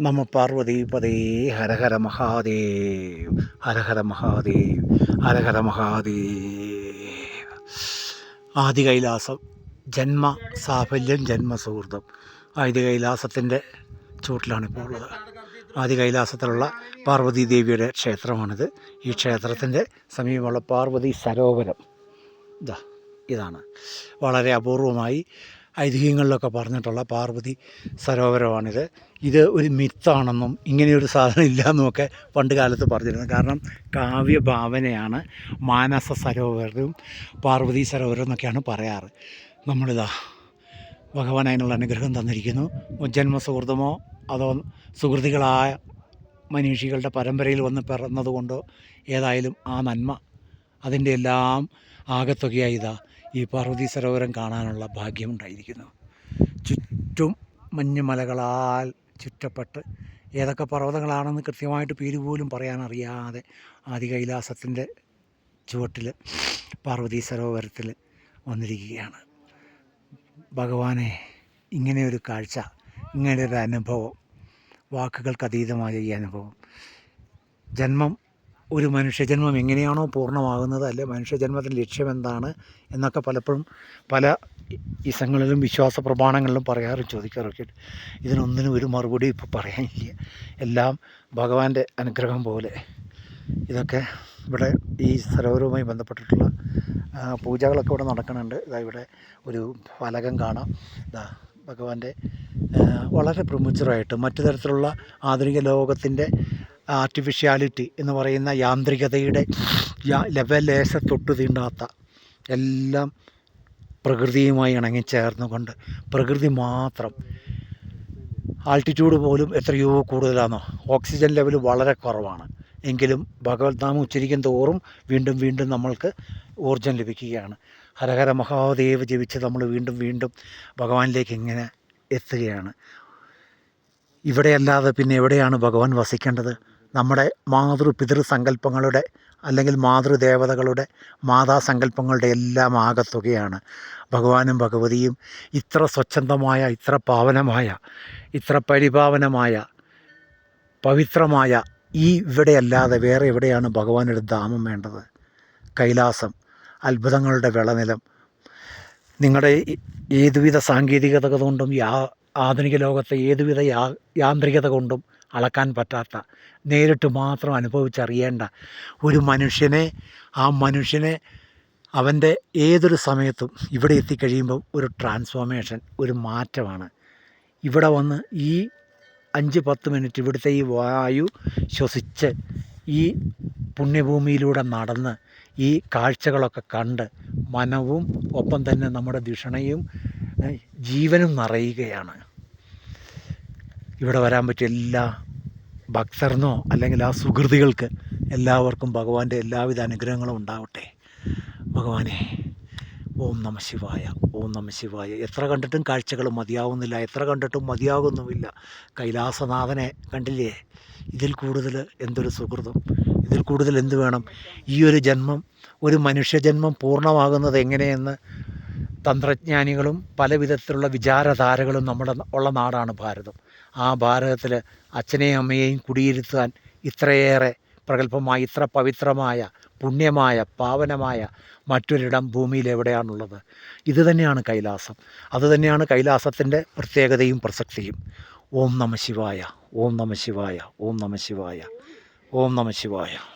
നമ പാർവതീപതേ ഹരഹര മഹാദേവ് ഹരഹര മഹാദേവ് ഹരഹര മഹാദേവ്. ആദി കൈലാസം ജന്മ സാഫല്യം ജന്മസുഹൃതം. ആദി കൈലാസത്തിന്റെ ചൂട്ടിലാണ് ഇപ്പോൾ ഉള്ളത് ആദി കൈലാസത്തിലുള്ള പാർവതി ദേവിയുടെ ക്ഷേത്രമാണിത്. ഈ ക്ഷേത്രത്തിന്റെ സമീപമുള്ള പാർവതി സരോവരം. ഇതാ ഇതാണ്. വളരെ അപൂർവമായി ഐതിഹ്യങ്ങളിലൊക്കെ പറഞ്ഞിട്ടുള്ള പാർവതി സരോവരമാണിത്. ഇത് ഒരു മിത്താണെന്നും ഇങ്ങനെയൊരു സാധനം ഇല്ലയെന്നുമൊക്കെ പണ്ട് കാലത്ത് പറഞ്ഞിരുന്നു. കാരണം കാവ്യഭാവനയാണ് മാനസ സരോവരവും പാർവതി സരോവരം എന്നൊക്കെയാണ് പറയാറ്. നമ്മളിതാ ഭഗവാൻ അതിനുള്ള അനുഗ്രഹം തന്നിരിക്കുന്നു. ജന്മ സുഹൃതമോ അതോ സുഹൃതികളായ മനീഷികളുടെ പരമ്പരയിൽ വന്ന് പിറന്നതുകൊണ്ടോ ഏതായാലും ആ നന്മ അതിന്റെ എല്ലാം ആകത്തുകയായി ഇതാ. ഈ പാർവതി സരോവരം കാണാനുള്ള ഭാഗ്യം ഉണ്ടായിരിക്കുന്നു. ചുറ്റും മഞ്ഞുമലകളാൽ ചുറ്റപ്പെട്ട് ഏതൊക്കെ പർവതങ്ങളാണെന്ന് കൃത്യമായിട്ട് പേര് പോലും പറയാനറിയാതെ ആദി കൈലാസത്തിന്റെ ചുവട്ടിൽ പാർവതി സരോവരത്തിൽ വന്നിരിക്കുകയാണ്. ഭഗവാനെ ഇങ്ങനെയൊരു കാഴ്ച ഇങ്ങനെയൊരു അനുഭവം വാക്കുകൾക്ക് അതീതമായ ഈ അനുഭവം. ജന്മം ഒരു മനുഷ്യജന്മം എങ്ങനെയാണോ പൂർണമാകുന്നത് അല്ലെ മനുഷ്യജന്മത്തിന്റെ ലക്ഷ്യം എന്താണ് എന്നൊക്കെ പലപ്പോഴും പല ഇസങ്ങളിലും വിശ്വാസ പ്രമാണങ്ങളിലും പറയാറും ചോദിക്കാറൊക്കെ. ഇതിനൊന്നിനും ഒരു മറുപടി ഇപ്പോൾ പറയാനില്ല. എല്ലാം ഭഗവാന്റെ അനുഗ്രഹം പോലെ. ഇതൊക്കെ ഇവിടെ ഈ സരോവരവുമായി ബന്ധപ്പെട്ടിട്ടുള്ള പൂജകളൊക്കെ ഇവിടെ നടക്കുന്നുണ്ട്. ഇതാ ഇവിടെ ഒരു ഫലകം കാണാം. ഇതാ ഭഗവാന്റെ വളരെ പ്രമുച്ചറായിട്ട് മറ്റു തരത്തിലുള്ള ആധുനിക ലോകത്തിന്റെ ആർട്ടിഫിഷ്യാലിറ്റി എന്ന് പറയുന്ന യാന്ത്രികതയുടെ ലവലേശ തൊട്ടു തീണ്ടാത്ത എല്ലാം പ്രകൃതിയുമായി ഇണങ്ങിച്ചേർന്നുകൊണ്ട് പ്രകൃതി മാത്രം ആൾട്ടിറ്റ്യൂഡ് പോലും എത്രയോ കൂടുതലാണോ ഓക്സിജൻ ലെവൽ വളരെ കുറവാണ്. എങ്കിലും ഭഗവത് നാമം ഉച്ചരിക്കും തോറും വീണ്ടും വീണ്ടും നമ്മൾക്ക് ഊർജം ലഭിക്കുകയാണ്. ഹരഹര മഹാദേവ് ജപിച്ച് നമ്മൾ വീണ്ടും വീണ്ടും ഭഗവാനിലേക്ക് എങ്ങനെ എത്തുകയാണ്. ഇവിടെയല്ലാതെ പിന്നെ എവിടെയാണ് ഭഗവാൻ വസിക്കേണ്ടത്? നമ്മുടെ മാതൃപിതൃ സങ്കല്പങ്ങളുടെ അല്ലെങ്കിൽ മാതൃദേവതകളുടെ മാതാസങ്കല്പങ്ങളുടെ എല്ലാം ആകത്തുകയാണ്. ഭഗവാനും ഭഗവതിയും ഇത്ര സ്വച്ഛന്തമായ ഇത്ര പാവനമായ ഇത്ര പരിപാവനമായ പവിത്രമായ ഈ ഇവിടെയല്ലാതെ വേറെ എവിടെയാണ് ഭഗവാനൊരു ധാമം വേണ്ടത്? കൈലാസം അത്ഭുതങ്ങളുടെ വിളനിലം. നിങ്ങളുടെ ഏതുവിധ സാങ്കേതികത കൊണ്ടും യാ ആധുനിക ലോകത്തെ ഏതുവിധ യാ യാന്ത്രികത കൊണ്ടും അളക്കാൻ പറ്റാത്ത നേരിട്ട് മാത്രം അനുഭവിച്ചറിയേണ്ട ഒരു മനുഷ്യനെ ആ മനുഷ്യനെ അവന്റെ ഏതൊരു സമയത്തും ഇവിടെ എത്തിക്കഴിയുമ്പോൾ ഒരു ട്രാൻസ്ഫോർമേഷൻ ഒരു മാറ്റമാണ്. ഇവിടെ വന്ന് ഈ അഞ്ച് പത്ത് മിനിറ്റ് ഇവിടുത്തെ ഈ വായു ശ്വസിച്ച് ഈ പുണ്യഭൂമിയിലൂടെ നടന്ന് ഈ കാഴ്ചകളൊക്കെ കണ്ട് മനവും ഒപ്പം തന്നെ നമ്മുടെ ധിഷണയും ജീവനും നിറയുകയാണ്. ഇവിടെ വരാൻ പറ്റിയ എല്ലാ ഭക്തർന്നോ അല്ലെങ്കിൽ ആ സുഹൃതികൾക്ക് എല്ലാവർക്കും ഭഗവാന്റെ എല്ലാവിധ അനുഗ്രഹങ്ങളും ഉണ്ടാവട്ടെ. ഭഗവാനെ ഓം നമ ശിവായ ഓം നമ ശിവായ. എത്ര കണ്ടിട്ടും കാഴ്ചകൾ മതിയാവുന്നില്ല എത്ര കണ്ടിട്ടും മതിയാകുന്നുമില്ല. കൈലാസനാഥനെ കണ്ടില്ലേ? ഇതിൽ കൂടുതൽ എന്തൊരു സുഹൃതം ഇതിൽ കൂടുതൽ എന്ത് വേണം? ഈ ഒരു ജന്മം ഒരു മനുഷ്യജന്മം പൂർണമാകുന്നത് എങ്ങനെയെന്ന് തന്ത്രജ്ഞാനികളും പല വിധത്തിലുള്ള വിചാരധാരകളും നമ്മുടെ ഉള്ള നാടാണ് ഭാരതം. ആ ഭാരതത്തിൽ അച്ഛനെയും അമ്മയെയും കുടിയിരുത്താൻ ഇത്രയേറെ പ്രഗത്ഭമായ ഇത്ര പവിത്രമായ പുണ്യമായ പാവനമായ മറ്റൊരിടം ഭൂമിയിൽ എവിടെയാണുള്ളത്? ഇത് തന്നെയാണ് കൈലാസം. അതുതന്നെയാണ് കൈലാസത്തിന്റെ പ്രത്യേകതയും പ്രസക്തിയും. ഓം നമ ശിവായ ഓം നമ ശിവായ ഓം നമ ശിവായ ഓം നമ ശിവായ.